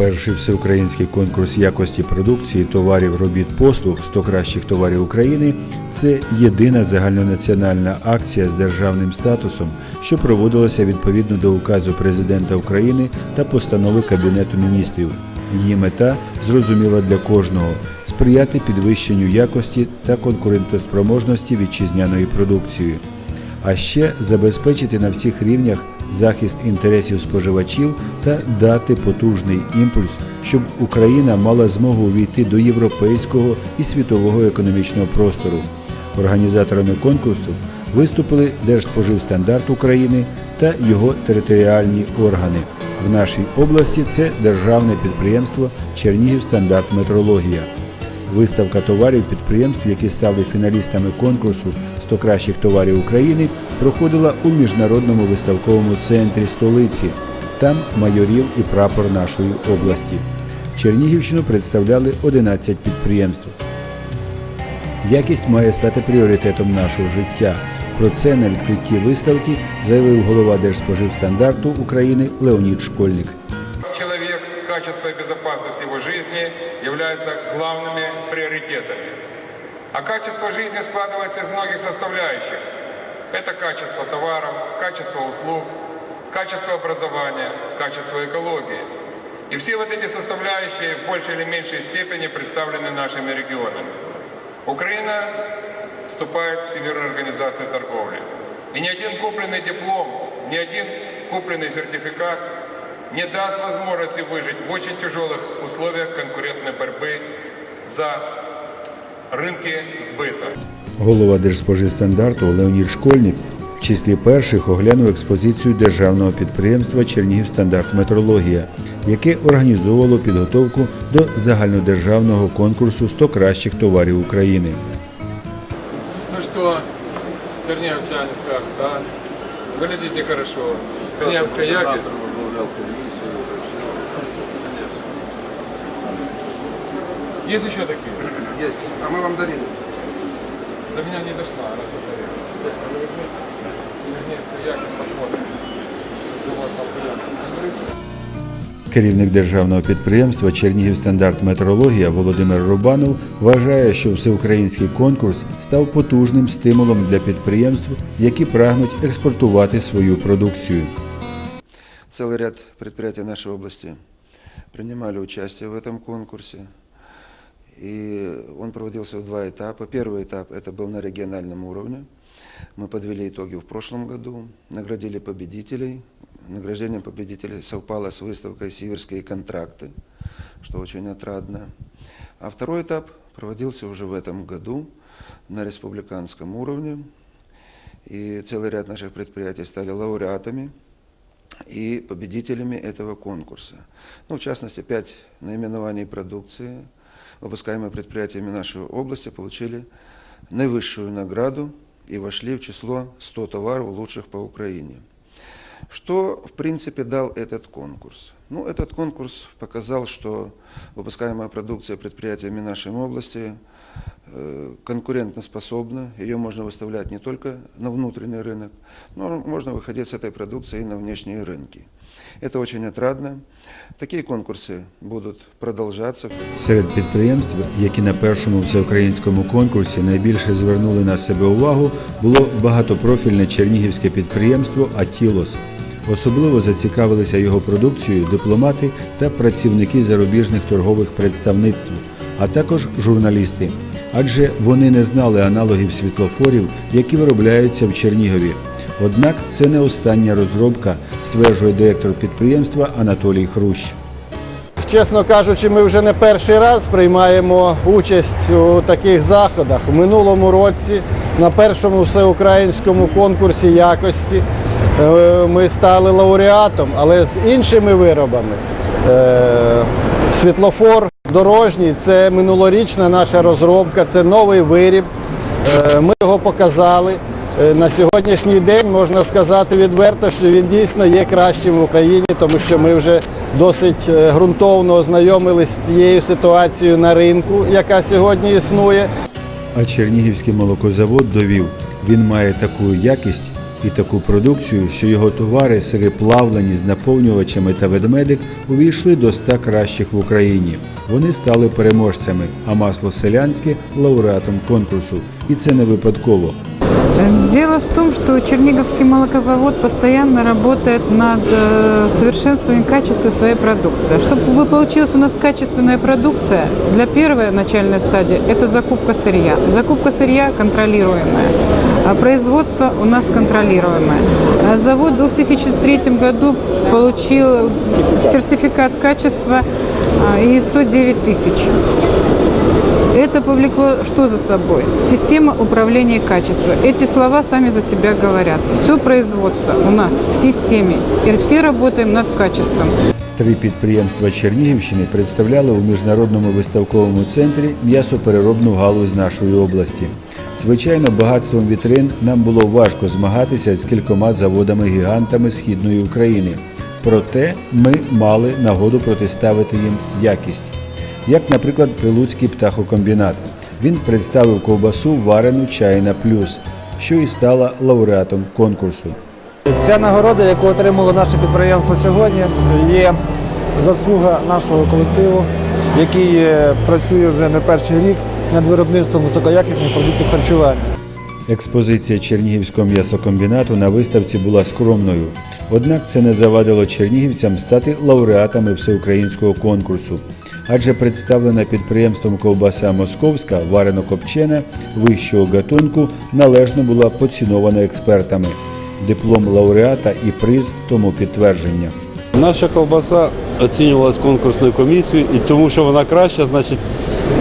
Перший всеукраїнський конкурс якості продукції, товарів, робіт, послуг 100 кращих товарів України це єдина загальнонаціональна акція з державним статусом, що проводилася відповідно до указу президента України та постанови Кабінету міністрів. Її мета зрозуміла для кожного сприяти підвищенню якості та конкурентоспроможності вітчизняної продукції а ще забезпечити на всіх рівнях захист інтересів споживачів та дати потужний імпульс, щоб Україна мала змогу увійти до європейського і світового економічного простору. Організаторами конкурсу виступили Держспоживстандарт України та його територіальні органи. В нашій області це державне підприємство Чернігів стандарт метрологія. Виставка товарів підприємств, які стали фіналістами конкурсу 100 кращих товарів України, проходила у міжнародному виставковому центрі столиці. Там майорів і прапор нашої області. Чернігівщину представляли 11 підприємств. Якість має стати пріоритетом нашого життя. Про це на відкритті виставки заявив голова Держспоживстандарту України Леонід Школьник. Человек, качество и безопасность его жизни являются главными приоритетами. А качество жизни складывается из многих составляющих. Это качество товаров, качество услуг, качество образования, качество экологии. И все вот эти составляющие в большей или меньшей степени представлены нашими регионами. Украина вступает в Всемирную организацию торговли. И ни один купленный диплом, ни один купленный сертификат не даст возможности выжить в очень тяжелых условиях конкурентной борьбы за рынки сбыта. Голова Держспоживстандарту Леонід Школьник в числі перших оглянув експозицію державного підприємства Чернігівстандарт Метрологія, яке організовувало підготовку до загальнодержавного конкурсу 100 кращих товарів України. Ну что, чернявчане скажут, да? Выглядите хорошо. Чернявская якость. Есть еще такие? Есть. А мы вам дарили. До меня не дошла, она сотворила. Чернявская якость, посмотрим. Завод Авториан. Керівник державного підприємства Чернігівстандарт Метрологія Володимир Рубанов вважає, що всеукраїнський конкурс став потужним стимулом для підприємств, які прагнуть експортувати свою продукцію. Целый ряд предприятий нашей области принимали участие в этом конкурсе. И он проводился в два этапа. Первый этап это был на региональном уровне. Мы подвели итоги в прошлом году, наградили победителей. Награждение победителей совпало с выставкой «Сиверские контракты», что очень отрадно. А второй этап проводился уже в этом году на республиканском уровне. И целый ряд наших предприятий стали лауреатами и победителями этого конкурса. Ну, в частности, пять наименований продукции, выпускаемые предприятиями нашей области, получили наивысшую награду и вошли в число 100 товаров лучших по Украине. Что, в принципе, дал этот конкурс? Ну, этот конкурс показал, что выпускаемая продукция предприятиями нашей области э, конкурентоспособна, ее можно выставлять не только на внутренний рынок, но можно выходить с этой продукцией и на внешние рынки. Это очень отрадно. Такие конкурсы будут продолжаться. Серед підприємств, які на першому всеукраїнському конкурсі найбільше звернули на себе увагу, було багатопрофільне чернігівське підприємство Атілос. Особливо зацікавилися його продукцією дипломати та працівники зарубіжних торгових представництв, а також журналісти. Адже вони не знали аналогів світлофорів, які виробляються в Чернігові. Однак це не остання розробка, стверджує директор підприємства Анатолій Хрущ. Чесно кажучи, ми вже не перший раз приймаємо участь у таких заходах. У минулому році на першому всеукраїнському конкурсі якості е, ми стали лауреатом, але з іншими виробами. Е, Світлофор дорожній це минулорічна наша розробка, це новий виріб. Е, Ми його показали. Е, На сьогоднішній день можна сказати відверто, що він дійсно є кращим в Україні, тому що ми вже досить е, ґрунтовно ознайомилися з тією ситуацією на ринку, яка сьогодні існує. А Чернігівський молокозавод довів, він має таку якість, І таку продукцію, що його товари, сири плавлені з наповнювачами та ведмедик, увійшли до 100 кращих в Україні. Вони стали переможцями, а масло селянське лауреатом конкурсу. І це не випадково. Дело в том, что Черниговский молокозавод постоянно работает над э, совершенствованием качества своей продукции. Чтобы получилась у нас качественная продукция, для первой начальной стадии это закупка сырья. Закупка сырья контролируемая, а производство у нас контролируемое. А Завод в 2003 году получил сертификат качества а, ISO 9000. Это повлекло что за собой? Система управления качеством. Эти слова сами за себя говорят. Все производство у нас в системе. И все работаем над качеством. Три підприємства Чернігівщини представляли у міжнародному виставковому центрі м'ясопереробну галузь нашої області. Звичайно, багатством вітрин нам було важко змагатися з кількома заводами-гігантами східної України. Проте ми мали нагоду протиставити їм якість. Як, наприклад, Прилуцький птахокомбінат. Він представив ковбасу варену чайна плюс, що і стала лауреатом конкурсу. Ця нагорода, яку отримало наше підприємство сьогодні, є заслуга нашого колективу, який е, працює вже не перший рік над виробництвом високоякісних продуктів харчування. Експозиція Чернігівського м'ясокомбінату на виставці була скромною. Однак це не завадило чернігівцям стати лауреатами всеукраїнського конкурсу. Адже представлена підприємством ковбаса Московська варено-копчена вищого гатунку належно була поцінована експертами. Диплом лауреата і приз тому підтвердження. Наша ковбаса оцінювалась конкурсною комісією, і тому що вона краща, значить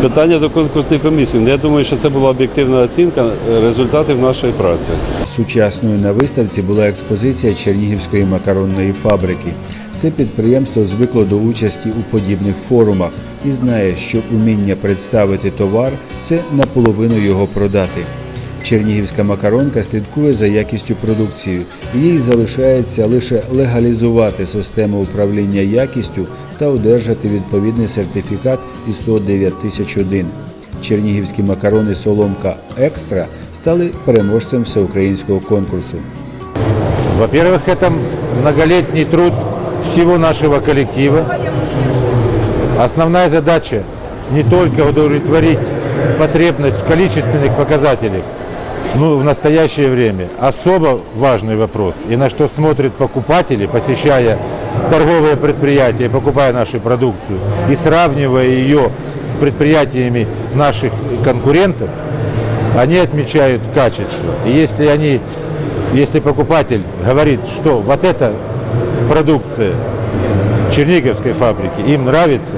питання до конкурсної комісії. Я думаю, що це була об'єктивна оцінка результатів нашої праці. Сучасною на виставці була експозиція Чернігівської макаронної фабрики. Це підприємство звикло до участі у подібних форумах і знає, що уміння представити товар це наполовину його продати. Чернігівська макаронка слідкує за якістю продукції. Їй залишається лише легалізувати систему управління якістю та одержати відповідний сертифікат ISO 9001. Чернігівські макарони Соломка Екстра стали переможцем всеукраїнського конкурсу. Во-первых, это многолетний труд всего нашего коллектива. Основная задача не только удовлетворить потребность в количественных показателях, ну, в настоящее время. Особо важный вопрос, и на что смотрят покупатели, посещая торговые предприятия, покупая нашу продукцию, и сравнивая ее с предприятиями наших конкурентов, они отмечают качество. И если они, если покупатель говорит, что вот эта продукция Черниговской фабрики им нравится,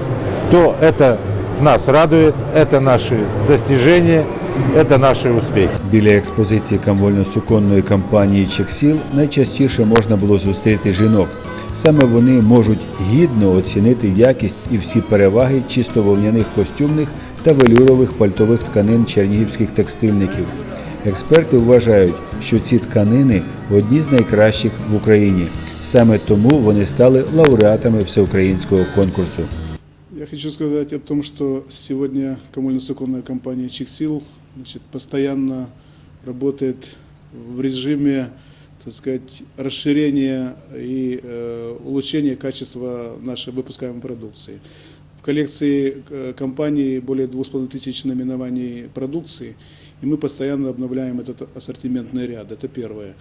то это нас радует, это наши достижения, это наши успехи. Біля експозиції камвольно-суконної компанії Чексіл найчастіше можна було зустріти жінок. Саме вони можуть гідно оцінити якість і всі переваги чисто вовняних костюмних та велюрових пальтових тканин чернігівських текстильників. Експерти вважають, що ці тканини одні з найкращих в Україні. Саме тому вони стали лауреатами всеукраїнського конкурсу. Я хочу сказать о том, что сегодня коммунально-суконная компания Чиксил значит, постоянно работает в режиме так сказать, расширения и э, улучшения качества нашей выпускаемой продукции. В коллекции э, компании более 2500 наименований продукции, и мы постоянно обновляем этот ассортиментный ряд. Это первое.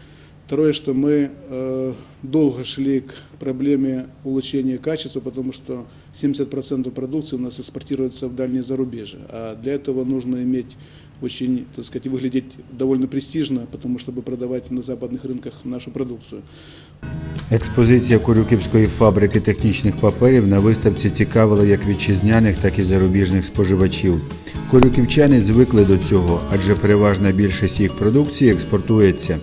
Второе, что мы э, долго шли к проблеме улучшения качества, потому что 70% продукции у нас экспортируется в дальние зарубежье. А для этого нужно иметь очень, так сказать, выглядеть довольно престижно, потому чтобы продавать на западных рынках нашу продукцию. Експозиція Корюківської фабрики технічних паперів на виставці цікавила як вітчизняних, так і зарубіжних споживачів. Корюківчани звикли до цього, адже переважна більшість їх продукції експортується.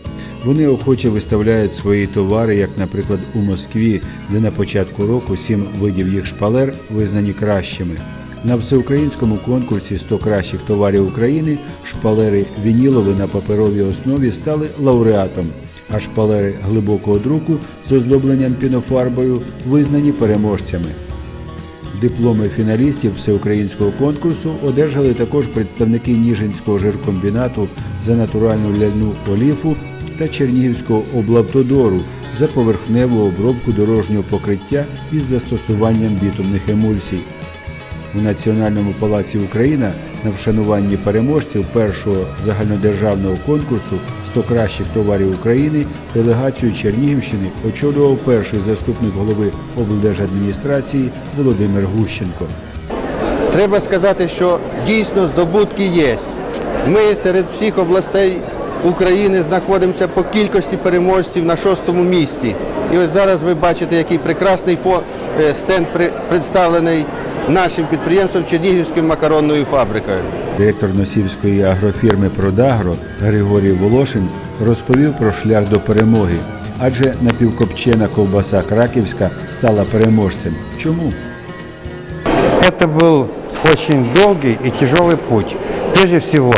Вони охоче виставляють свої товари, як, наприклад, у Москві, де на початку року сім видів їх шпалер визнані кращими. На всеукраїнському конкурсі 100 кращих товарів України шпалери вінілові на паперовій основі стали лауреатом а шпалери глибокого друку з оздобленням пінофарбою визнані переможцями. Дипломи фіналістів всеукраїнського конкурсу одержали також представники Ніжинського жиркомбінату за натуральну ляльну оліфу та Чернігівського облавтодору за поверхневу обробку дорожнього покриття із застосуванням бітумних емульсій. У Національному палаці Україна на вшануванні переможців першого загальнодержавного конкурсу «100 кращих товарів України делегацію Чернігівщини очолював перший заступник голови облдержадміністрації Володимир Гущенко. Треба сказати, що дійсно здобутки є. Ми серед всіх областей України знаходимося по кількості переможців на шостому місці. І ось зараз ви бачите, який прекрасний фо- е, стенд при- представлений нашим підприємством Чернігівською макаронною фабрикою. Директор Носівської агрофірми Продагро Григорій Волошин розповів про шлях до перемоги, адже напівкопчена ковбаса краківська стала переможцем. Чому? Это был очень долгий и тяжелый путь. Прежде всего,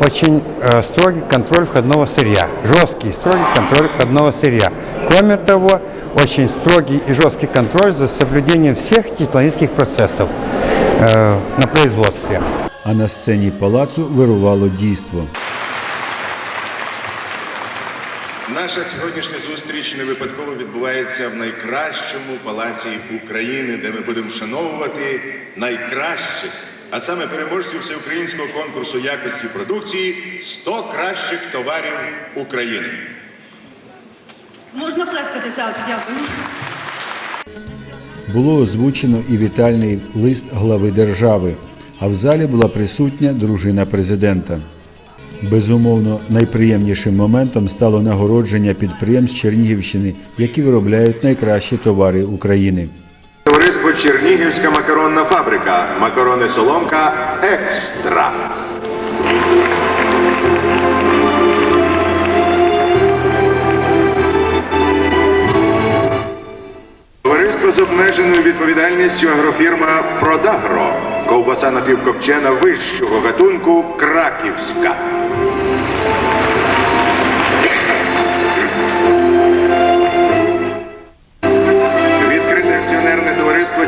очень э, строгий контроль входного сырья, жесткий и строгий контроль входного сырья. Кроме того, очень строгий и жесткий контроль за соблюдением всех технологических процессов э, на производстве. А на сцені палацу вирувало дійство. Наша сьогоднішня зустріч не випадково відбувається в найкращому палаці України, де ми будемо вшановувати найкращих, а саме переможців всеукраїнського конкурсу якості продукції «100 кращих товарів України. Можна плескати так, дякую. Було озвучено і вітальний лист глави держави, а в залі була присутня дружина президента. Безумовно, найприємнішим моментом стало нагородження підприємств Чернігівщини, які виробляють найкращі товари України. Товариство Чернігівська макаронна фабрика. Макарони Соломка Екстра. Товариство з обмеженою відповідальністю агрофірма Продагро. Ковбаса напівкопчена вищого гатунку Краківська.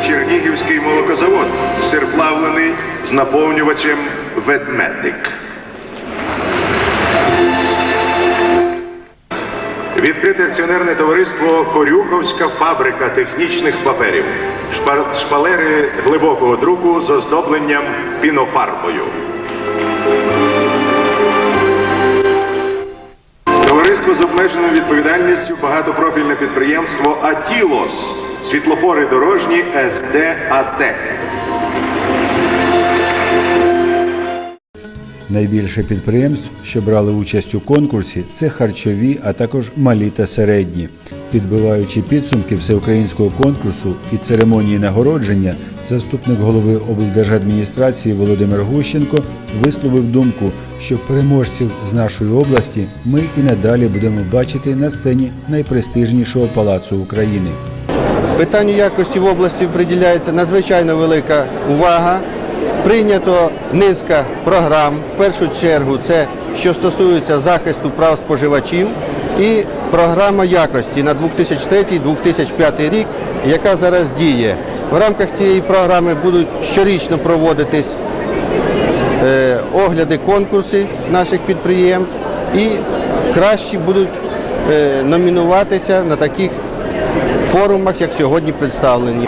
Чернігівський молокозавод. Сир плавлений з наповнювачем ведмедик. Відкрите акціонерне товариство Корюковська фабрика технічних паперів. Шпа- Шпалери глибокого друку з оздобленням пінофарбою. Товариство з обмеженою відповідальністю багатопрофільне підприємство Атілос. Світлофори дорожні СДАТ. Найбільше підприємств, що брали участь у конкурсі, це харчові, а також малі та середні. Підбиваючи підсумки всеукраїнського конкурсу і церемонії нагородження, заступник голови облдержадміністрації Володимир Гущенко висловив думку, що переможців з нашої області ми і надалі будемо бачити на сцені найпрестижнішого палацу України. Питанню якості в області приділяється надзвичайно велика увага. Прийнято низка програм. В першу чергу це що стосується захисту прав споживачів і програма якості на 2003-2005 рік, яка зараз діє. В рамках цієї програми будуть щорічно проводитись е, огляди конкурси наших підприємств і кращі будуть е, номінуватися на таких форумах, як сьогодні представлені.